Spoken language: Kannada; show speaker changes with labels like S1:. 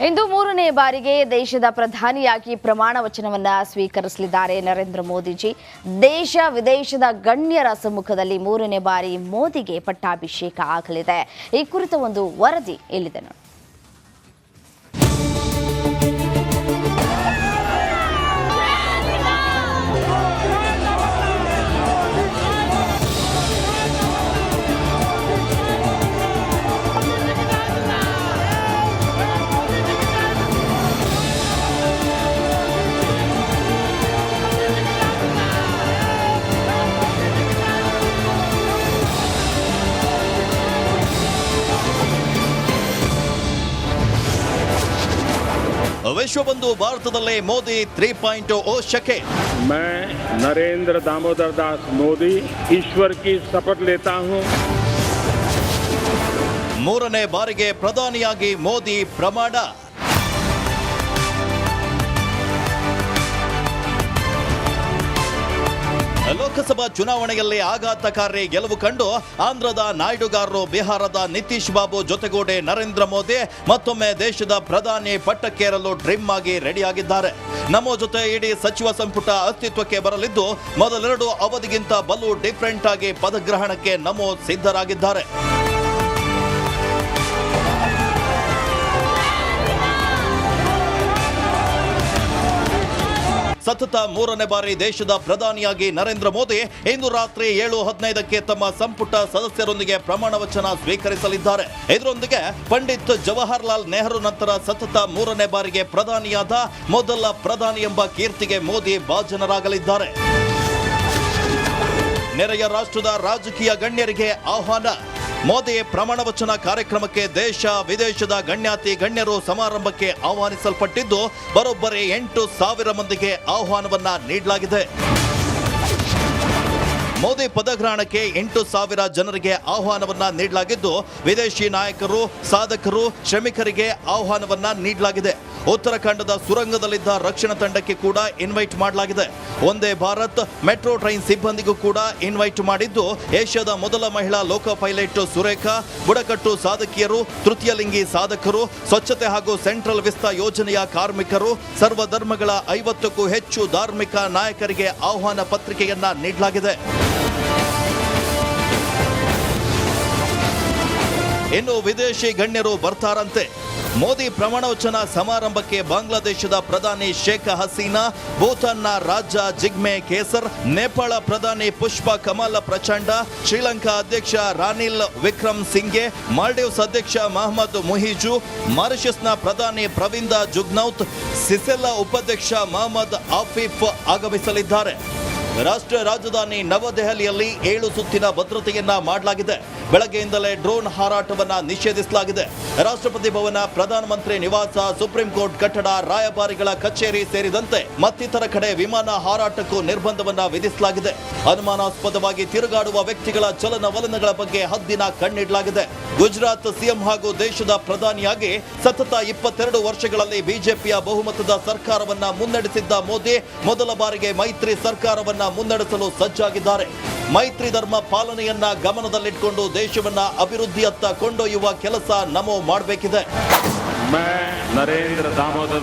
S1: ಇಂದು ಮೂರನೇ ಬಾರಿಗೆ ದೇಶದ ಪ್ರಧಾನಿಯಾಗಿ ಪ್ರಮಾಣ ವಚನವನ್ನ ಸ್ವೀಕರಿಸಲಿದ್ದಾರೆ ನರೇಂದ್ರ ಮೋದಿಜಿ. ದೇಶ ವಿದೇಶದ ಗಣ್ಯರ ಸಮ್ಮುಖದಲ್ಲಿ ಮೂರನೇ ಬಾರಿ ಮೋದಿಗೆ ಪಟ್ಟಾಭಿಷೇಕ ಆಗಲಿದೆ. ಈ ಕುರಿತ ಒಂದು ವರದಿ ಇಲ್ಲಿದೆ ನೋಡಿ.
S2: ವಿಶ್ವಬಂಧು ಭಾರತದಲ್ಲೇ ಮೋದಿ ತ್ರೀ ಪಾಯಿಂಟ್ ಓ ಶಕೆ
S3: मैं नरेंद्र दामोदर दास मोदी ईश्वर की शपथ लेता हूं
S2: ಮೂರನೇ ಬಾರಿಗೆ ಪ್ರಧಾನಿಯಾಗಿ ಮೋದಿ ಪ್ರಮಾಣ ಲೋಕಸಭಾ ಚುನಾವಣೆಯಲ್ಲಿ ಆಘಾತಕಾರಿ ಗೆಲುವು ಕಂಡು ಆಂಧ್ರದ ನಾಯ್ಡುಗಾರರು ಬಿಹಾರದ ನಿತೀಶ್ ಬಾಬು ಜೊತೆಗೂಡಿ ನರೇಂದ್ರ ಮೋದಿ ಮತ್ತೊಮ್ಮೆ ದೇಶದ ಪ್ರಧಾನಿ ಪಟ್ಟಕ್ಕೇರಲು ಡ್ರಿಮ್ ಆಗಿ ರೆಡಿಯಾಗಿದ್ದಾರೆ. ನಮ್ಮ ಜೊತೆ ಇಡೀ ಸಚಿವ ಸಂಪುಟ ಅಸ್ತಿತ್ವಕ್ಕೆ ಬರಲಿದ್ದು ಮೊದಲೆರಡು ಅವಧಿಗಿಂತ ಬಲು ಡಿಫರೆಂಟ್ ಆಗಿ ಪದಗ್ರಹಣಕ್ಕೆ ನಮೋ ಸಿದ್ಧರಾಗಿದ್ದಾರೆ. ಸತತ ಮೂರನೇ ಬಾರಿ ದೇಶದ ಪ್ರಧಾನಿಯಾಗಿ ನರೇಂದ್ರ ಮೋದಿ ಇಂದು ರಾತ್ರಿ ಏಳು ಹದಿನೈದಕ್ಕೆ ತಮ್ಮ ಸಂಪುಟ ಸದಸ್ಯರೊಂದಿಗೆ ಪ್ರಮಾಣ ವಚನ ಸ್ವೀಕರಿಸಲಿದ್ದಾರೆ. ಇದರೊಂದಿಗೆ ಪಂಡಿತ್ ಜವಾಹರ್ಲಾಲ್ ನೆಹರು ನಂತರ ಸತತ ಮೂರನೇ ಬಾರಿಗೆ ಪ್ರಧಾನಿಯಾದ ಮೊದಲ ಪ್ರಧಾನಿ ಎಂಬ ಕೀರ್ತಿಗೆ ಮೋದಿ ಭಾಜನರಾಗಲಿದ್ದಾರೆ. ನೆರೆಯ ರಾಷ್ಟ್ರದ ರಾಜಕೀಯ ಗಣ್ಯರಿಗೆ ಆಹ್ವಾನ. ಮೋದಿ ಪ್ರಮಾಣ ವಚನ ಕಾರ್ಯಕ್ರಮಕ್ಕೆ ದೇಶ, ವಿದೇಶದ ಗಣ್ಯಾತಿ, ಗಣ್ಯರು ಸಮಾರಂಭಕ್ಕೆ ಆಹ್ವಾನಿಸಲ್ಪಟ್ಟಿದ್ದು, ಬರೋಬ್ಬರಿ ಎಂಟು ಸಾವಿರ ಮಂದಿಗೆ ಆಹ್ವಾನವನ್ನ ನೀಡಲಾಗಿದೆ. ಮೋದಿ ಪದಗ್ರಹಣಕ್ಕೆ ಎಂಟು ಸಾವಿರ ಜನರಿಗೆ ಆಹ್ವಾನವನ್ನ ನೀಡಲಾಗಿದ್ದು, ವಿದೇಶಿ ನಾಯಕರು, ಸಾಧಕರು, ಶ್ರಮಿಕರಿಗೆ ಆಹ್ವಾನವನ್ನ ನೀಡಲಾಗಿದೆ. ಉತ್ತರಾಖಂಡದ ಸುರಂಗದಲ್ಲಿದ್ದ ರಕ್ಷಣಾ ತಂಡಕ್ಕೆ ಕೂಡ ಇನ್ವೈಟ್ ಮಾಡಲಾಗಿದೆ. ಒಂದೇ ಭಾರತ್, ಮೆಟ್ರೋ ಟ್ರೈನ್ ಸಿಬ್ಬಂದಿಗೂ ಕೂಡ ಇನ್ವೈಟ್ ಮಾಡಿದ್ದು, ಏಷ್ಯಾದ ಮೊದಲ ಮಹಿಳಾ ಲೋಕ ಪೈಲಟ್ ಸುರೇಖಾ, ಬುಡಕಟ್ಟು ಸಾಧಕಿಯರು, ತೃತೀಯಲಿಂಗಿ ಸಾಧಕರು, ಸ್ವಚ್ಛತೆ ಹಾಗೂ ಸೆಂಟ್ರಲ್ ವಿಸ್ತಾ ಯೋಜನೆಯ ಕಾರ್ಮಿಕರು, ಸರ್ವಧರ್ಮಗಳ ಐವತ್ತಕ್ಕೂ ಹೆಚ್ಚು ಧಾರ್ಮಿಕ ನಾಯಕರಿಗೆ ಆಹ್ವಾನ ಪತ್ರಿಕೆಯನ್ನ ನೀಡಲಾಗಿದೆ. ಇನ್ನು ವಿದೇಶಿ ಗಣ್ಯರು ಬರ್ತಾರಂತೆ. ಮೋದಿ ಪ್ರಮಾಣವಚನ ಸಮಾರಂಭಕ್ಕೆ ಬಾಂಗ್ಲಾದೇಶದ ಪ್ರಧಾನಿ ಶೇಖ್ ಹಸೀನಾ, ಭೂತಾನ್ನ ರಾಜ ಜಿಗ್ಮೆ ಕೇಸರ್, ನೇಪಾಳ ಪ್ರಧಾನಿ ಪುಷ್ಪ ಕಮಲ ಪ್ರಚಂಡ, ಶ್ರೀಲಂಕಾ ಅಧ್ಯಕ್ಷ ರಾನಿಲ್ ವಿಕ್ರಮ್ ಸಿಂಗೆ ಮಾಲ್ಡೀವ್ಸ್ ಅಧ್ಯಕ್ಷ ಮಹಮ್ಮದ್ ಮುಹಿಜು, ಮಾರಿಷಸ್ನ ಪ್ರಧಾನಿ ಪ್ರವಿಂದ ಜುಗ್ನೌತ್, ಸಿಸೆಲ್ಲಾ ಉಪಾಧ್ಯಕ್ಷ ಮಹಮ್ಮದ್ ಆಫೀಫ್ ಆಗಮಿಸಲಿದ್ದಾರೆ. ರಾಷ್ಟ್ರ ರಾಜಧಾನಿ ನವದೆಹಲಿಯಲ್ಲಿ ಏಳು ಸುತ್ತಿನ ಭದ್ರತೆಯನ್ನ ಮಾಡಲಾಗಿದೆ. ಬೆಳಗ್ಗೆಯಿಂದಲೇ ಡ್ರೋನ್ ಹಾರಾಟವನ್ನ ನಿಷೇಧಿಸಲಾಗಿದೆ. ರಾಷ್ಟ್ರಪತಿ ಭವನ ಪ್ರಧಾನಮಂತ್ರಿ ನಿವಾಸ, ಸುಪ್ರೀಂ ಕೋರ್ಟ್, ಕಟ್ಟಡ, ರಾಯಭಾರಿಗಳ ಕಚೇರಿ ಸೇರಿದಂತೆ ಮತ್ತಿತರ ಕಡೆ ವಿಮಾನ ಹಾರಾಟಕ್ಕೂ ನಿರ್ಬಂಧವನ್ನ ವಿಧಿಸಲಾಗಿದೆ. ಅನುಮಾನಾಸ್ಪದವಾಗಿ ತಿರುಗಾಡುವ ವ್ಯಕ್ತಿಗಳ ಚಲನವಲನಗಳ ಬಗ್ಗೆ ಹದ್ದಿನ ಕಣ್ಣಿಡಲಾಗಿದೆ. ಗುಜರಾತ್ ಸಿಎಂ ಹಾಗೂ ದೇಶದ ಪ್ರಧಾನಿಯಾಗಿ ಸತತ ಇಪ್ಪತ್ತೆರಡು ವರ್ಷಗಳಲ್ಲಿ ಬಿಜೆಪಿಯ ಬಹುಮತದ ಸರ್ಕಾರವನ್ನ ಮುನ್ನಡೆಸಿದ್ದ ಮೋದಿ, ಮೊದಲ ಬಾರಿಗೆ ಮೈತ್ರಿ ಸರ್ಕಾರವನ್ನ ಮುನ್ನಡೆಸಲು ಸಜ್ಜಾಗಿದ್ದಾರೆ. ಮೈತ್ರಿ ಧರ್ಮ ಪಾಲನೆಯನ್ನ ಗಮನದಲ್ಲಿಟ್ಕೊಂಡು ದೇಶವನ್ನ ಅಭಿವೃದ್ಧಿಯತ್ತ ಕೊಂಡೊಯ್ಯುವ ಕೆಲಸ ನಮೋ ಮಾಡಬೇಕಿದೆ.
S3: ನರೇಂದ್ರ ದಾಮೋದರ್